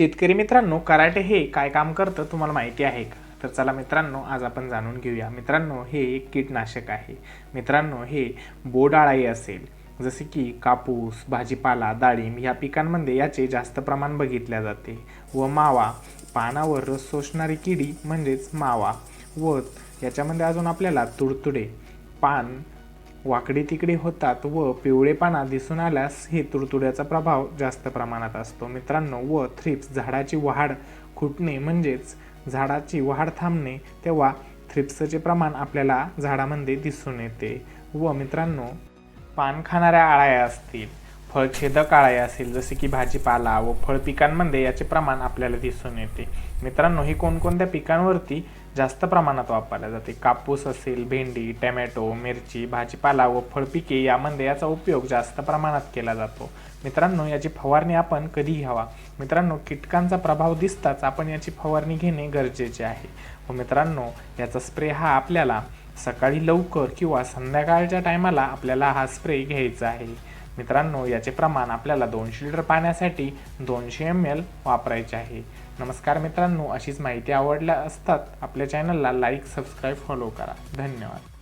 शेतकरी मित्रांनो कराटे हे काय काम करतं तुम्हाला माहिती आहे का? तर चला मित्रांनो आज आपण जाणून घेऊया. मित्रांनो हे एक कीटनाशक आहे. मित्रांनो हे बोडाळाई असेल. जसे की कापूस भाजीपाला डाळिंब या पिकांमध्ये याचे जास्त प्रमाण बघितल्या जाते. व मावा पानावर रस सोसणारी किडी म्हणजेच मावा व याच्यामध्ये अजून आपल्याला तुडतुडे पान वाकडे तिकडे होतात व पिवळेपणा दिसून आल्यास हे तुडतुड्याचा प्रभाव जास्त प्रमाणात असतो. मित्रांनो व थ्रिप्स झाडाची वाढ खुटणे म्हणजेच झाडाची वाढ थांबणे तेव्हा थ्रिप्सचे प्रमाण आपल्याला झाडामध्ये दिसून येते. व मित्रांनो पान खाणाऱ्या आळ्या असतील फळछेदक आळ्या असेल जसे की भाजीपाला व फळ पिकांमध्ये याचे प्रमाण आपल्याला दिसून येते. मित्रांनो ही कोणकोणत्या पिकांवरती जास्त प्रमाणात वापरल्या जाते. कापूस असेल भेंडी टोमॅटो मिरची भाजीपाला व फळपिके यामध्ये याचा उपयोग जास्त प्रमाणात केला जातो. मित्रांनो याची फवारणी आपण कधी घ्यावा मित्रांनो कीटकांचा प्रभाव दिसताच आपण याची फवारणी घेणे गरजेचे आहे. व मित्रांनो याचा स्प्रे हा आपल्याला सकाळी लवकर किंवा संध्याकाळच्या टायमाला आपल्याला हा स्प्रे घ्यायचा आहे. मित्रांनो याचे प्रमाण आपल्याला दोनशे लिटर पाण्यासाठी दोनशे एम एल वापरायचे आहे. नमस्कार मित्रांनो अशीच माहिती आवडल्या असतात आपल्या चॅनलला लाईक सबस्क्राईब फॉलो करा. धन्यवाद.